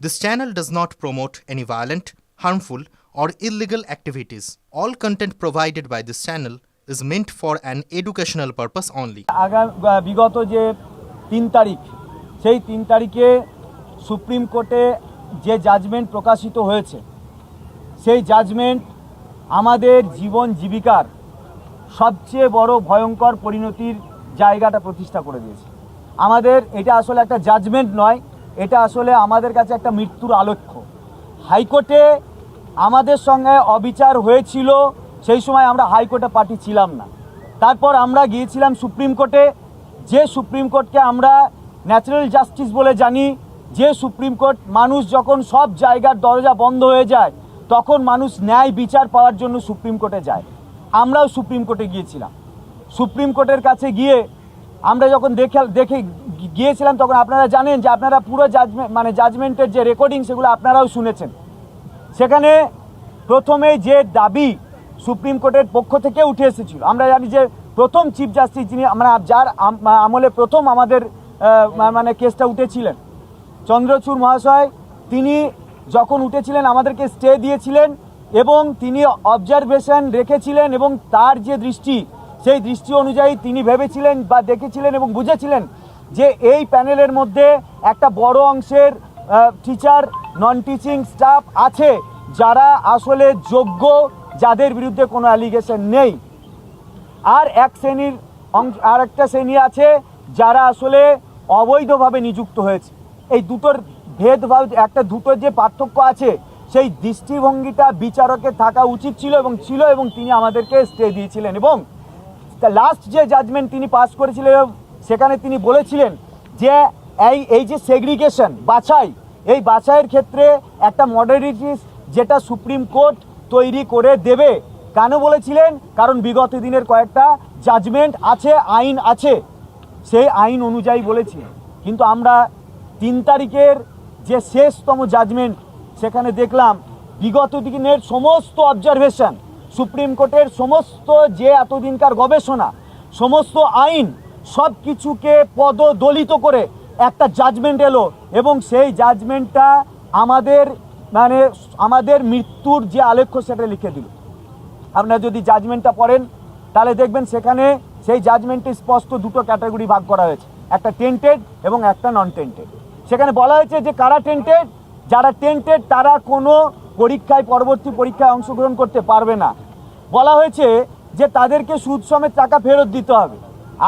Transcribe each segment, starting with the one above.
This channel does not promote any violent, harmful, or illegal activities. All content provided by this channel is meant for an educational purpose only. বিগত যে তিন তারিখ সেই তিন তারিখে supreme কোর্টে যে জাজমেন্ট প্রকাশিত হয়েছে সেই জাজমেন্ট আমাদের জীবন জীবিকার সবচেয়ে বড় ভয়ঙ্কর পরিণতির জায়গাটা প্রতিষ্ঠা করে দিয়েছে আমাদের এটা আসলে একটা জাজমেন্ট নয় এটা আসলে আমাদের কাছে একটা মৃত্যুর আলক্ষ্য হাইকোর্টে আমাদের সঙ্গে অবিচার হয়েছিল, সেই সময় আমরা হাইকোর্টে পার্টি ছিলাম না। তারপর আমরা গিয়েছিলাম সুপ্রিম কোর্টে, যে সুপ্রিম কোর্টকে আমরা ন্যাচারাল জাস্টিস বলে জানি, যে সুপ্রিম কোর্ট মানুষ যখন সব জায়গার দরজা বন্ধ হয়ে যায়, তখন মানুষ ন্যায় বিচার পাওয়ার জন্য সুপ্রিম কোর্টে যায়। আমরাও সুপ্রিম কোর্টে গিয়েছিলাম। সুপ্রিম কোর্টের কাছে গিয়ে আমরা যখন দেখে দেখে গিয়েছিলাম, তখন আপনারা জানেন যে আপনারা পুরো জাজমেন্ট মানে জাজমেন্টের যে রেকর্ডিং সেগুলো আপনারাও শুনেছেন। সেখানে প্রথমে যে দাবি সুপ্রিম কোর্টের পক্ষ থেকে উঠে এসেছিল, আমরা জানি যে প্রথম চিফ জাস্টিস যিনি আমরা যার আমলে প্রথম আমাদের মানে কেসটা উঠেছিলেন, চন্দ্রচূড় মহাশয়, তিনি যখন উঠেছিলেন, আমাদেরকে স্টে দিয়েছিলেন এবং তিনি অবজারভেশন রেখেছিলেন এবং তার যে দৃষ্টি সেই দৃষ্টি অনুযায়ী তিনি ভেবেছিলেন বা দেখেছিলেন এবং বুঝেছিলেন যে এই প্যানেলের মধ্যে একটা বড় অংশের টিচার নন টিচিং স্টাফ আছে, যারা আসলে যোগ্য, যাদের বিরুদ্ধে কোনো অ্যালিগেশন নেই। আর এক শ্রেণির অংশ- আর একটা শ্রেণি আছে যারা আসলে অবৈধভাবে নিযুক্ত হয়েছে। এই দুটোর ভেদভাব, একটা দুটোর যে পার্থক্য আছে, সেই দৃষ্টিভঙ্গিটা বিচারকের থাকা উচিত ছিল এবং ছিল এবং তিনি আমাদেরকে স্টে দিয়েছিলেন এবং লাস্ট যে জাজমেন্ট তিনি পাস করেছিলেন, সেখানে তিনি বলেছিলেন যে এই এই যে সেগ্রিগেশন বাছাই, এই বাছাইয়ের ক্ষেত্রে একটা মডারিটিস যেটা সুপ্রিম কোর্ট তৈরি করে দেবে। কেন বলেছিলেন? কারণ বিগত দিনের কয়েকটা জাজমেন্ট আছে, আইন আছে। সেই আইন অনুযায়ী বলেছি কিন্তু আমরা তিন তারিখের যে শেষতম জাজমেন্ট সেখানে দেখলাম বিগত দিনের সমস্ত অবজারভেশন সুপ্রিম কোর্টের সমস্ত যে এতদিনকার গবেষণা, সমস্ত আইন সব কিছুকে পদদলিত করে একটা জাজমেন্ট এলো এবং সেই জাজমেন্টটা আমাদের মানে আমাদের মৃত্যুর যে আলেখ্য সেটা লিখে দিল। আপনারা যদি জাজমেন্টটা পড়েন, তাহলে দেখবেন সেখানে সেই জাজমেন্টে স্পষ্ট দুটো ক্যাটাগরি ভাগ করা হয়েছে। একটা টেন্টেড এবং একটা নন টেন্টেড সেখানে বলা হয়েছে যে কারা টেন্টেড যারা টেন্টেড তারা কোনো পরীক্ষায়, পরবর্তী পরীক্ষায় অংশগ্রহণ করতে পারবে না। বলা হয়েছে যে তাদেরকে সুদ সমেত টাকা ফেরত দিতে হবে।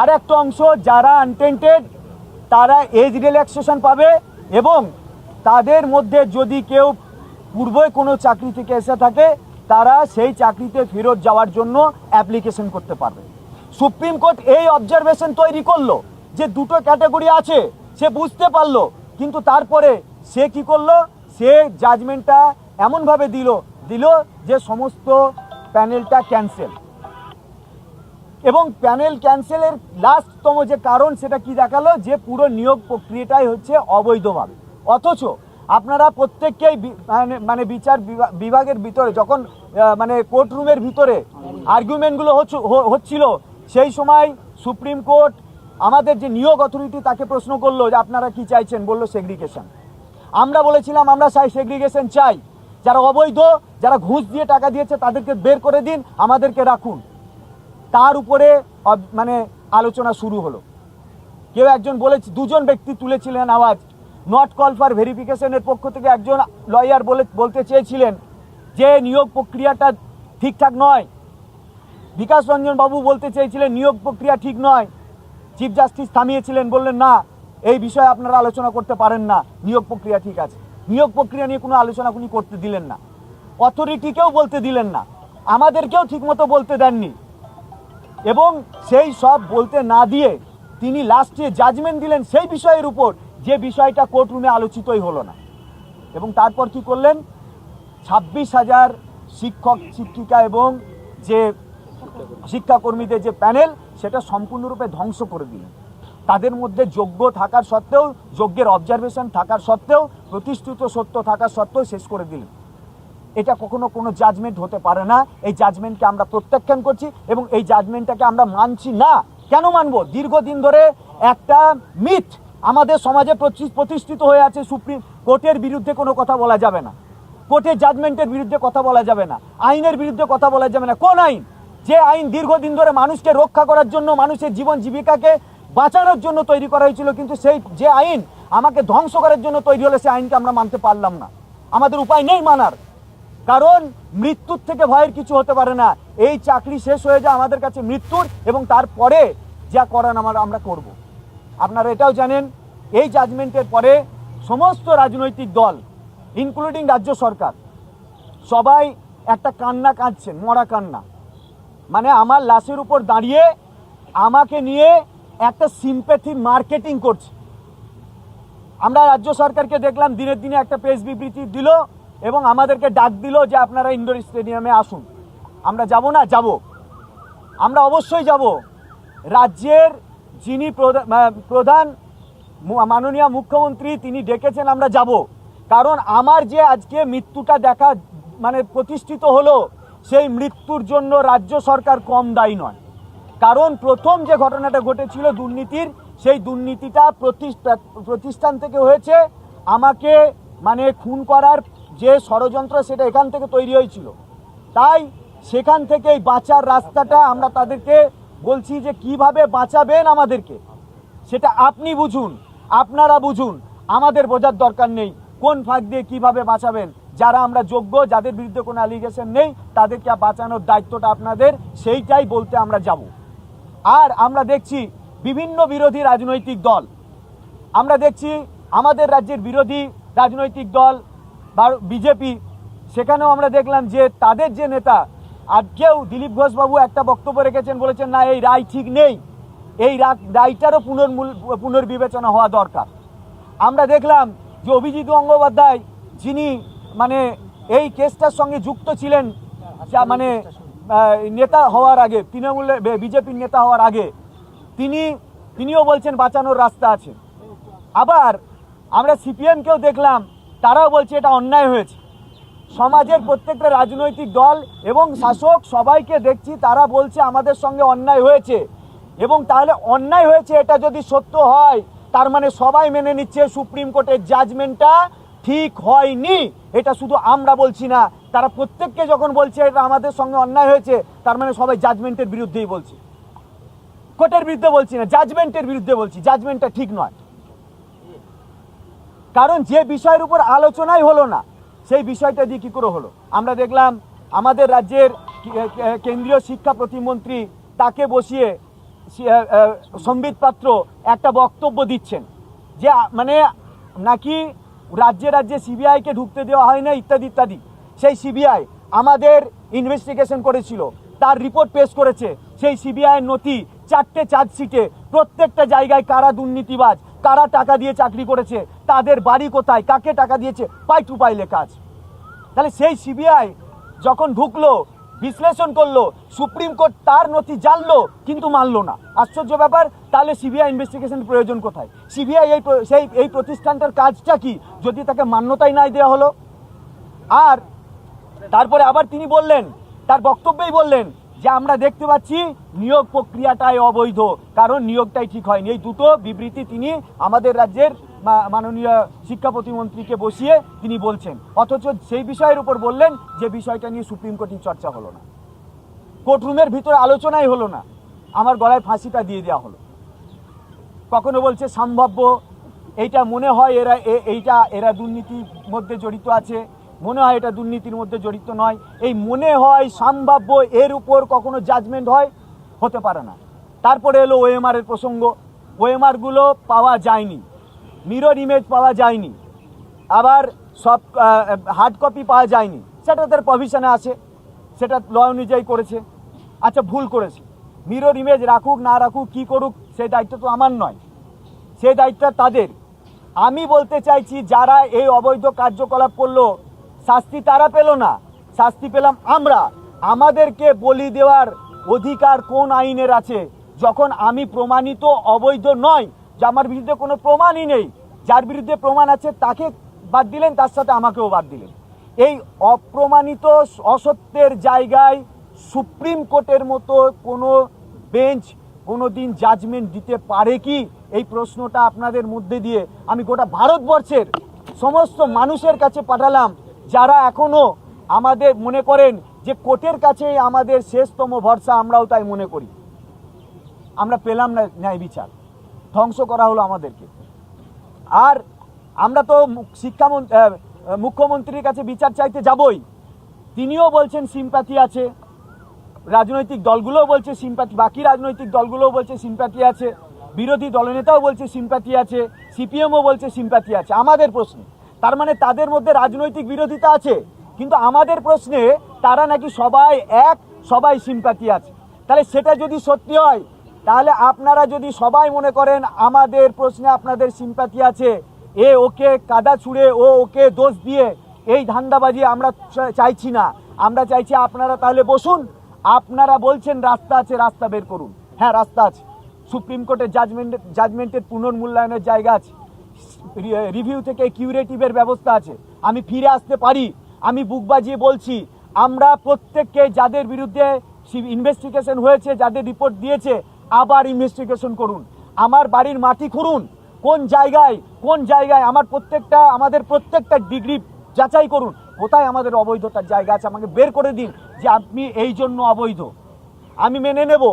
আর একটা অংশ যারা আনটেন্টেড তারা এজ রিল্যাক্সেশন পাবে এবং তাদের মধ্যে যদি কেউ পূর্বে কোনো চাকরি থেকে এসে থাকে, তারা সেই চাকরিতে ফেরত যাওয়ার জন্য অ্যাপ্লিকেশন করতে পারবে। সুপ্রিম কোর্ট এই অবজারভেশন তৈরি করল যে দুটো ক্যাটাগরি আছে, সে বুঝতে পারল, কিন্তু তারপরে সে কি করল? সে জাজমেন্টটা এমনভাবে দিল দিল যে সমস্ত প্যানেলটা ক্যান্সেল এবং প্যানেল ক্যান্সেলের লাস্টতম যে কারণ, সেটা কি দেখাল? যে পুরো নিয়োগ প্রক্রিয়াটাই হচ্ছে অবৈধভাবে। অথচ আপনারা প্রত্যেককেই মানে- মানে বিচার বিভা- বিভাগের ভিতরে, যখন মানে কোর্ট রুমের ভিতরে আর্গুমেন্টগুলো হচ্ছিল, সেই সময় সুপ্রিম কোর্ট আমাদের যে নিয়োগ অথরিটি তাকে প্রশ্ন করল যে আপনারা কি চাইছেন? বলল সেগ্রিগেশন আমরা বলেছিলাম, আমরা চাই সেগ্রিগেশন চাই। যারা অবৈধ, যারা ঘুষ দিয়ে টাকা দিয়েছে, তাদেরকে বের করে দিন, আমাদেরকে রাখুন। তার উপরে মানে আলোচনা শুরু হলো। কেউ একজন বলে দুজন ব্যক্তি তুলেছিলেন আওয়াজ। নট কল ফর ভেরিফিকেশনের পক্ষ থেকে একজন লয়ার বলে বলতে চেয়েছিলেন যে নিয়োগ প্রক্রিয়াটা ঠিকঠাক নয়। বিকাশ রঞ্জন বাবু বলতে চেয়েছিলেন, নিয়োগ প্রক্রিয়া ঠিক নয়। চিফ জাস্টিস থামিয়েছিলেন, বললেন, না, এই বিষয়ে আপনারা আলোচনা করতে পারেন না। নিয়োগ প্রক্রিয়া ঠিক আছে। নিয়োগ প্রক্রিয়া নিয়ে কোনো আলোচনা উনি করতে দিলেন না। অথরিটিকেও বলতে দিলেন না। আমাদেরকেও ঠিকমতো বলতে দেননি। এবং সেই সব বলতে না দিয়ে তিনি লাস্টে জাজমেন্ট দিলেন সেই বিষয়ের উপর, যে বিষয়টা কোর্টরুমে আলোচিতই হলো না। এবং তারপর কি করলেন? ছাব্বিশ হাজার শিক্ষক, শিক্ষিকা এবং যে শিক্ষাকর্মীদের যে প্যানেল সেটা সম্পূর্ণরূপে ধ্বংস করে দিলেন। তাদের মধ্যে যোগ্য থাকার সত্ত্বেও, যোগ্যের অবজারভেশন থাকার সত্ত্বেও, প্রতিষ্ঠিত সত্য থাকার সত্ত্বেও শেষ করে দিলেন। এটা কখনো কোনো জাজমেন্ট হতে পারে না। এই জাজমেন্টকে আমরা প্রত্যাখ্যান করছি এবং এই জাজমেন্টটাকে আমরা মানছি না। কেন মানব? দীর্ঘদিন ধরে একটা মিথ আমাদের সমাজে প্রতিষ্ঠিত হয়ে আছে। সুপ্রিম কোর্টের বিরুদ্ধে কোনো কথা বলা যাবে না। কোর্টের জাজমেন্টের বিরুদ্ধে কথা বলা যাবে না। আইনের বিরুদ্ধে কথা বলা যাবে না। কোন আইন? যে আইন দীর্ঘদিন ধরে মানুষকে রক্ষা করার জন্য মানুষের জীবন জীবিকাকে বাঁচানোর জন্য তৈরি করা হয়েছিল, কিন্তু সেই যে আইন আমাকে ধ্বংস করার জন্য তৈরি হলে, সেই আইনকে আমরা মানতে পারলাম না। আমাদের উপায় নেই মানার, কারণ মৃত্যুর থেকে ভয়ের কিছু হতে পারে না। এই চাকরি শেষ হয়ে যায় আমাদের কাছে মৃত্যুর এবং তারপরে যা করান আমরা আমরা করব। আপনারা এটাও জানেন, এই জাজমেন্টের পরে সমস্ত রাজনৈতিক দল ইনক্লুডিং রাজ্য সরকার, সবাই একটা কান্না কাঁদছেন, মরা কান্না। মানে আমার লাশের উপর দাঁড়িয়ে আমাকে নিয়ে একটা সিম্প্যাথি মার্কেটিং করছে। আমরা রাজ্য সরকারকে দেখলাম, দিনের দিনে একটা প্রেস বিবৃতি দিল এবং আমাদেরকে ডাক দিল যে আপনারা ইন্ডোর স্টেডিয়ামে আসুন। আমরা যাব না? যাব। আমরা অবশ্যই যাব। রাজ্যের যিনি প্রধা- প্রধান মাননীয় মুখ্যমন্ত্রী, তিনি ডেকেছেন, আমরা যাব। কারণ আমার যে আজকে মৃত্যুটা দেখা মানে প্রতিষ্ঠিত হলো, সেই মৃত্যুর জন্য রাজ্য সরকার কম দায়ী নয়। কারণ প্রথম যে ঘটনাটা ঘটেছিল দুর্নীতির, সেই দুর্নীতিটা প্রতিষ্ঠা- প্রতিষ্ঠান থেকে হয়েছে। আমাকে মানে খুন করার যে ষড়যন্ত্র, সেটা এখান থেকে তৈরি হয়েছিল। তাই সেখান থেকেই বাঁচার রাস্তাটা আমরা তাদেরকে বলছি যে কীভাবে বাঁচাবেন আমাদেরকে। সেটা আপনি বুঝুন, আপনারা বুঝুন। আমাদের বোঝার দরকার নেই কোন ফাঁক দিয়ে কীভাবে বাঁচাবেন। যারা আমরা যোগ্য, যাদের বিরুদ্ধে কোনো অ্যালিগেশন নেই, তাদেরকে বাঁচানোর দায়িত্বটা আপনাদের, সেইটাই বলতে আমরা যাব। আর আমরা দেখছি বিভিন্ন বিরোধী রাজনৈতিক দল। আমরা দেখছি আমাদের রাজ্যের বিরোধী রাজনৈতিক দল, বা বিজেপি, সেখানেও আমরা দেখলাম যে তাদের যে নেতা আজকেও দিলীপ ঘোষবাবু একটা বক্তব্য রেখেছেন, বলেছেন, না, এই রায় ঠিক নেই। এই রায়টারও পুনর্মূল, পুনর্বিবেচনা হওয়া দরকার। আমরা দেখলাম যে অভিজিৎ গঙ্গোপাধ্যায়, যিনি মানে এই কেসটার সঙ্গে যুক্ত ছিলেন, যা মানে নেতা হওয়ার আগে তৃণমূলের বিজেপির নেতা হওয়ার আগে, তিনি, তিনিও বলছেন বাঁচানোর রাস্তা আছে। আবার আমরা সিপিএমকেও দেখলাম, তারাও বলছে এটা অন্যায় হয়েছে। সমাজের প্রত্যেকটা রাজনৈতিক দল এবং শাসক সবাইকে দেখছি, তারা বলছে আমাদের সঙ্গে অন্যায় হয়েছে। এবং তাহলে অন্যায় হয়েছে এটা যদি সত্য হয়, তার মানে সবাই মেনে নিচ্ছে সুপ্রিম কোর্টের জাজমেন্টটা ঠিক হয়নি। এটা শুধু আমরা বলছি না তারা প্রত্যেককে যখন বলছে এটা আমাদের সঙ্গে অন্যায় হয়েছে, তার মানে সবাই জাজমেন্টের বিরুদ্ধেই বলছে। কোর্টের বিরুদ্ধে বলছি না জাজমেন্টের বিরুদ্ধে বলছি জাজমেন্টটা ঠিক নয়। কারণ যে বিষয়ের উপর আলোচনাই হলো না, সেই বিষয়টা দিয়ে কী করে হলো? আমরা দেখলাম আমাদের রাজ্যের কেন্দ্রীয় শিক্ষা প্রতিমন্ত্রী তাকে বসিয়ে সম্বিত পাত্র একটা বক্তব্য দিচ্ছেন যে মানে নাকি রাজ্যে রাজ্যে সিবিআইকে ঢুকতে দেওয়া হয় না, ইত্যাদি ইত্যাদি। সেই সিবিআই আমাদের ইনভেস্টিগেশন করেছিল। তার রিপোর্ট পেশ করেছে। সেই সিবিআইয়ের নথি চারটে চার্জশিটে প্রত্যেকটা জায়গায় কারা দুর্নীতিবাজ, কারা টাকা দিয়ে চাকরি করেছে, তাদের বাড়ি কোথায়, কাকে টাকা দিয়েছে, পাই টু পাই আছে। তাহলে সেই সিবিআই যখন ঢুকলো, বিশ্লেষণ করল, সুপ্রিম কোর্ট তার নথি জানলো, কিন্তু মানলো না। আশ্চর্য ব্যাপার, তাহলে সিবিআই ইনভেস্টিগেশন প্রয়োজন কোথায়? সিবিআই এই সেই, এই প্রতিষ্ঠানটার কাজটা কি? যদি তাকে মান্যতাই নাই দেওয়া হলো? আর তারপরে আবার তিনি বললেন, তার বক্তব্যেই বললেন যে আমরা দেখতে পাচ্ছি নিয়োগ প্রক্রিয়াটাই অবৈধ, কারণ নিয়োগটাই ঠিক হয়নি। এই দুটো বিবৃতি তিনি আমাদের রাজ্যের মাননীয় শিক্ষা প্রতিমন্ত্রীকে বসিয়ে তিনি বলছেন। অথচ সেই বিষয়ের উপর বললেন যে বিষয়টা নিয়ে সুপ্রিম কোর্টে চর্চা হলো না। কোর্টরুমের ভিতরে আলোচনাই হলো না। আমার গলায় ফাঁসিটা দিয়ে দেওয়া হলো। কখনো বলছে সম্ভাব্য, এইটা মনে হয় এরা এইটা, এরা দুর্নীতির মধ্যে জড়িত আছে। মনে হয় এটা দুর্নীতির মধ্যে জড়িত নয়। এই মনে হয়, সম্ভাব্য এর উপর কখনো জাজমেন্ট হয়, হতে পারে না। তারপরে এলো ওএমআর এর প্রসঙ্গ। ওএমআরগুলো পাওয়া যায়নি। মিরর ইমেজ পাওয়া যায়নি। আবার সব হার্ড কপি পাওয়া যায়নি। সেটা তার প্রভিশনে আছে। সেটা ল অনুযায়ী করেছে। আচ্ছা ভুল করেছে। মিরর ইমেজ রাখুক, না রাখুক, কি করুক, সেই দায়িত্ব তো আমার নয়। সেই দায়িত্বটা তাদের। আমি বলতে চাইছি, যারা এই অবৈধ কার্যকলাপ করল শাস্তি তারা পেল না। শাস্তি পেলাম আমরা। আমাদেরকে বলি দেওয়ার অধিকার কোন আইনের আছে? যখন আমি প্রমাণিত অবৈধ নয় যে আমার বিরুদ্ধে কোনো প্রমাণই নেই, যার বিরুদ্ধে প্রমাণ আছে তাকে বাদ দিলেন, তার সাথে আমাকেও বাদ দিলেন। এই অপ্রমাণিত অসত্যের জায়গায় সুপ্রিম কোর্টের মতো কোনো বেঞ্চ কোনো দিন জাজমেন্ট দিতে পারে কি? এই প্রশ্নটা আপনাদের মধ্যে দিয়ে আমি গোটা ভারতবর্ষের সমস্ত মানুষের কাছে পাঠালাম। যারা এখনও আমাদের মনে করেন যে কোর্টের কাছে আমাদের শেষতম ভরসা, আমরাও তাই মনে করি। আমরা পেলাম না ন্যায় বিচার। ধ্বংস করা হলো আমাদেরকে। আর আমরা তো শিক্ষামন্ত্রী মুখ্যমন্ত্রীর কাছে বিচার চাইতে যাবই। তিনিও বলছেন সিম্প্যাথি আছে। রাজনৈতিক দলগুলোও বলছে সিম্প্যাথি, বাকি রাজনৈতিক দলগুলোও বলছে সিম্প্যাথি আছে। বিরোধী দলনেতাও বলছে সিম্প্যাথি আছে। সিপিএমও বলছে সিম্প্যাথি আছে। আমাদের প্রশ্নে। তার মানে তাদের মধ্যে রাজনৈতিক বিরোধিতা আছে। কিন্তু আমাদের প্রশ্নে তারা নাকি সবাই এক, সবাই সিম্প্যাথি আছে। তাহলে সেটা যদি সত্যি হয়, তাহলে আপনারা যদি সবাই মনে করেন আমাদের প্রশ্নে আপনাদের সিম্প্যাথি আছে, এ ওকে কাদা ছুঁড়ে, ও ওকে দোষ দিয়ে এই ধান্দাবাজি আমরা চাইছি না। আমরা চাইছি আপনারা তাহলে বসুন, আপনারা বলছেন রাস্তা আছে, রাস্তা বের করুন। হ্যাঁ রাস্তা আছে। সুপ্রিম কোর্টের জাজমেন্ট জাজমেন্টের পুনর্মূল্যায়নের জায়গা আছে। রিভিউ থেকে কিউরেটিভের ব্যবস্থা আছে। আমি ফিরে আসতে পারি। আমি বুক বাজিয়ে বলছি, আমরা প্রত্যেককে যাদের বিরুদ্ধে ইনভেস্টিগেশন হয়েছে, যাদের রিপোর্ট দিয়েছে, আবার ইনভেস্টিগেশন করুন। আমার বাড়ির মাটি খুঁড়ুন। কোন জায়গায় কোন জায়গায় আমার প্রত্যেকটা, আমাদের প্রত্যেকটা ডিগ্রি যাচাই করুন। কোথায় আমাদের অবৈধতার জায়গা আছে, আমাকে বের করে দিন যে আপনি এই জন্য অবৈধ। আমি মেনে নেব।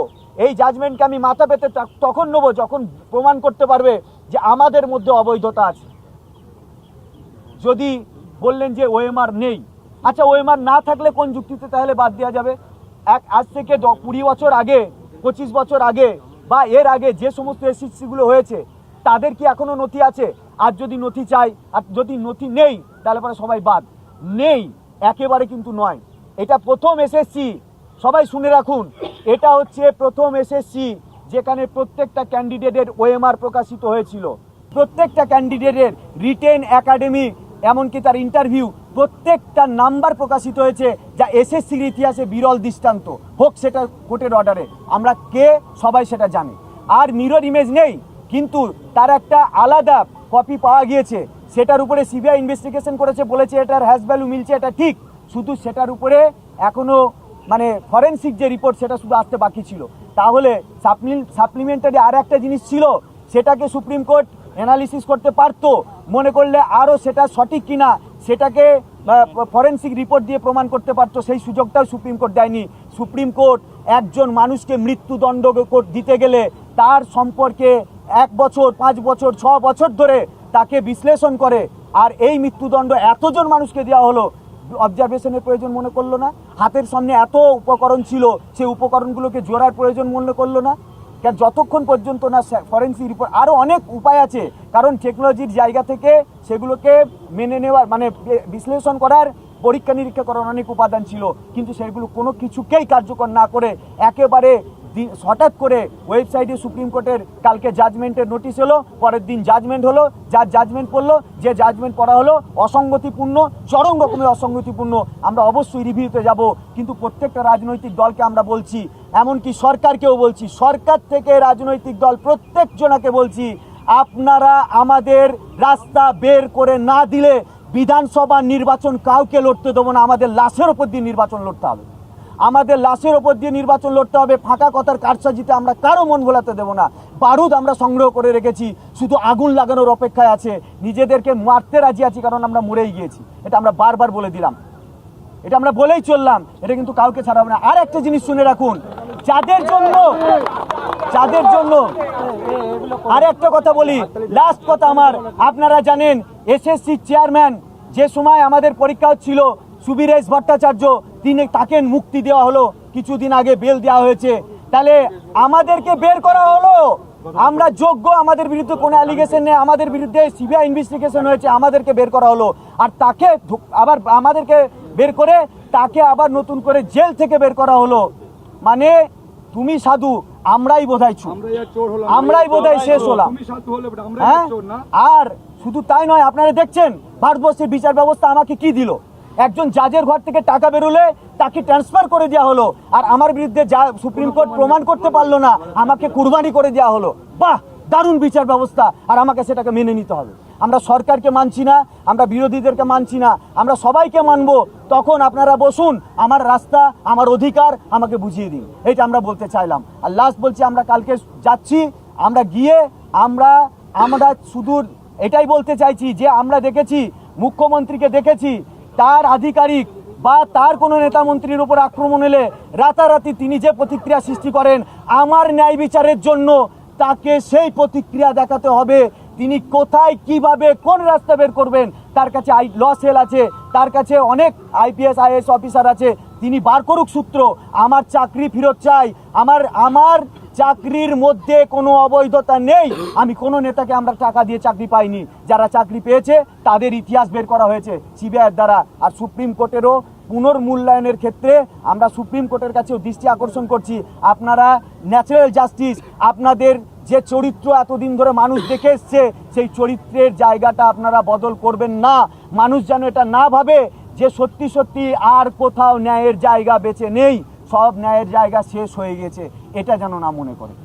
এই জাজমেন্টকে আমি মাথা পেতে তখন নেব যখন প্রমাণ করতে পারবে যে আমাদের মধ্যে অবৈধতা আছে। যদি বললেন যে ওএমআর নেই আচ্ছা ওএমআর না থাকলে কোন যুক্তিতে তাহলে বাদ দেওয়া যাবে? এক আজ থেকে কুড়ি বছর আগে, পঁচিশ বছর আগে বা এর আগে যে সমস্ত এসএসসিগুলো হয়েছে, তাদের কি এখনও নথি আছে? আর যদি নথি চাই, আর যদি নথি নেই, তাহলে পরে সবাই বাদ। নেই, একেবারে কিন্তু নয়। এটা প্রথম এসএসসি সবাই শুনে রাখুন, এটা হচ্ছে প্রথম এসএসসি যেখানে প্রত্যেকটা ক্যান্ডিডেটের ওএমআর প্রকাশিত হয়েছিল। প্রত্যেকটা ক্যান্ডিডেটের রিটেন একাডেমি, এমনকি তার ইন্টারভিউ, প্রত্যেকটা নাম্বার প্রকাশিত হয়েছে যা এসএসসির ইতিহাসে বিরল দৃষ্টান্ত। হোক সেটা কোর্টের অর্ডারে, আমরা কে, সবাই সেটা জানি। আর মিরর ইমেজ নেই, কিন্তু তার একটা আলাদা কপি পাওয়া গিয়েছে। সেটার উপরে সিবিআই ইনভেস্টিগেশন করেছে, বলেছে এটার হ্যাশ ভ্যালু মিলছে, এটা ঠিক। শুধু সেটার উপরে এখনও মানে ফরেনসিক যে রিপোর্ট সেটা শুধু আসতে বাকি ছিল। তাহলে সাপ্লিমেন্টারি আর একটা জিনিস ছিল, সেটাকে সুপ্রিম কোর্ট অ্যানালিসিস করতে পারতো। মনে করলে আরও সেটা সঠিক কিনা, সেটাকে ফরেন্সিক রিপোর্ট দিয়ে প্রমাণ করতে পারতো। সেই সুযোগটাও সুপ্রিম কোর্ট দেয়নি। সুপ্রিম কোর্ট একজন মানুষকে মৃত্যুদণ্ড দিতে গেলে তার সম্পর্কে এক বছর, পাঁচ বছর, ছ বছর ধরে তাকে বিশ্লেষণ করে। আর এই মৃত্যুদণ্ড এতজন মানুষকে দেওয়া হলো অবজারভেশনের প্রয়োজন মনে করল না। হাতের সামনে এত উপকরণ ছিল সেই উপকরণগুলোকে জোড়ার প্রয়োজন মনে করল না। কেন যতক্ষণ পর্যন্ত না ফরেন্সিক রিপোর্ট আরও অনেক উপায় আছে। কারণ টেকনোলজির জায়গা থেকে সেগুলোকে মেনে নেওয়ার মানে বিশ্লেষণ করার পরীক্ষা নিরীক্ষা করার অনেক উপাদান ছিল। কিন্তু সেগুলো কোনো কিছুকেই কার্যকর না করে একেবারে হঠাৎ করে ওয়েবসাইটে সুপ্রিম কোর্টের কালকে জাজমেন্টের নোটিশ এলো, পরের দিন জাজমেন্ট হলো, যার জাজমেন্ট পড়ল, যে জাজমেন্ট পড়া হলো অসঙ্গতিপূর্ণ, চরম রকমের অসঙ্গতিপূর্ণ। আমরা অবশ্যই রিভিউতে যাব, কিন্তু প্রত্যেকটা রাজনৈতিক দলকে আমরা বলছি, এমনকি সরকারকেও বলছি, সরকার থেকে রাজনৈতিক দল প্রত্যেকজনাকে বলছি, আপনারা আমাদের রাস্তা বের করে না দিলে বিধানসভা নির্বাচন কাউকে লড়তে দেবো না, আমাদের লাশের ওপর দিয়ে নির্বাচন লড়তে হবে। আমাদের লাশের ওপর দিয়ে নির্বাচন লড়তে হবে, ফাঁকা কথার কারসাজিতে আমরা কারও মন ভোলাতে দেবো না। বারুদ আমরা সংগ্রহ করে রেখেছি, শুধু আগুন লাগানোর অপেক্ষায় আছে। নিজেদেরকে মারতে রাজি আছি কারণ আমরা মরেই গিয়েছি। এটা আমরা বারবার বলে দিলাম। এটা আমরা বলেই চললাম, এটা কিন্তু কাউকে ছাড়াবো না। আর একটা জিনিস শুনে রাখুন, যাদের জন্য যাদের জন্য, আর একটা কথা বলি লাস্ট কথা আমার, আপনারা জানেন এসএসসি চেয়ারম্যান যে সময় আমাদের পরীক্ষা ছিল সুবীরেশ ভট্টাচার্য তিনি তাকে মুক্তি দেওয়া হলো। কিছুদিন আগে বেল দেওয়া হয়েছে। তাহলে আমাদেরকে বের করা হলো। আমরা যোগ্য আমাদের বিরুদ্ধে কোনো অ্যালিগেশন নেই। আমাদের বিরুদ্ধে সিবিআই ইনভেস্টিগেশন হয়েছে। আমাদেরকে বের করা হলো। আর তাকে আবার আমাদেরকে বের করে তাকে আবার নতুন করে জেল থেকে বের করা হলো। মানে তুমি সাধু আমরাই বোধহয় ছু আমরাই বোধহয় শেষ হলাম। হ্যাঁ? আর শুধু তাই নয় আপনারা দেখছেন ভারতবর্ষের বিচার ব্যবস্থা আমাকে কি দিল? একজন জাজের ঘর থেকে টাকা বেরোলে তাকে ট্রান্সফার করে দেওয়া হলো। আর আমার বিরুদ্ধে যা সুপ্রিম কোর্ট প্রমাণ করতে পারল না, আমাকে কুরবানি করে দেওয়া হলো। বাহ! দারুণ বিচার ব্যবস্থা। আর আমাকে সেটাকে মেনে নিতে হবে। আমরা সরকারকে মানছি না, আমরা বিরোধীদেরকে মানছি না, আমরা সবাইকে মানবো। তখন আপনারা বসুন, আমার রাস্তা, আমার অধিকার আমাকে বুঝিয়ে দিন। এটা আমরা বলতে চাইলাম। আর লাস্ট বলছি, আমরা কালকে যাচ্ছি, আমরা গিয়ে আমরা আমরা শুধু এটাই বলতে চাইছি যে আমরা দেখেছি, মুখ্যমন্ত্রীকে দেখেছি তার আধিকারিক বা তার কোনো নেতা মন্ত্রীর উপর আক্রমণ এলে রাতারাতি তিনি যে প্রতিক্রিয়া সৃষ্টি করেন আমার ন্যায় বিচারের জন্য তাকে সেই প্রতিক্রিয়া দেখাতে হবে। তিনি কোথায়, কীভাবে, কোন রাস্তা বের করবেন, তার কাছে আই, ল সেল আছে, তার কাছে অনেক আইপিএস আইএস অফিসার আছে। তিনি বার করুক সূত্র, আমার চাকরি ফেরত চাই, আমার আমার চাকরির মধ্যে কোনো অবৈধতা নেই। আমি কোনো নেতাকে আমরা টাকা দিয়ে চাকরি পাইনি। যারা চাকরি পেয়েছে, তাদের ইতিহাস বের করা হয়েছে সিবিআইয়ের দ্বারা। আর সুপ্রিম কোর্টেরও পুনর্মূল্যায়নের ক্ষেত্রে আমরা সুপ্রিম কোর্টের কাছেও দৃষ্টি আকর্ষণ করছি। আপনারা ন্যাচারাল জাস্টিস, আপনাদের যে চরিত্র এতদিন ধরে মানুষ দেখে এসছে, সেই চরিত্রের জায়গাটা আপনারা বদল করবেন না। মানুষ যেন এটা না ভাবে যে সত্যি সত্যি আর কোথাও ন্যায়ের জায়গা বেঁচে নেই। সব ন্যায়ের জায়গা শেষ হয়ে গেছে এটা যেন না মনে করে।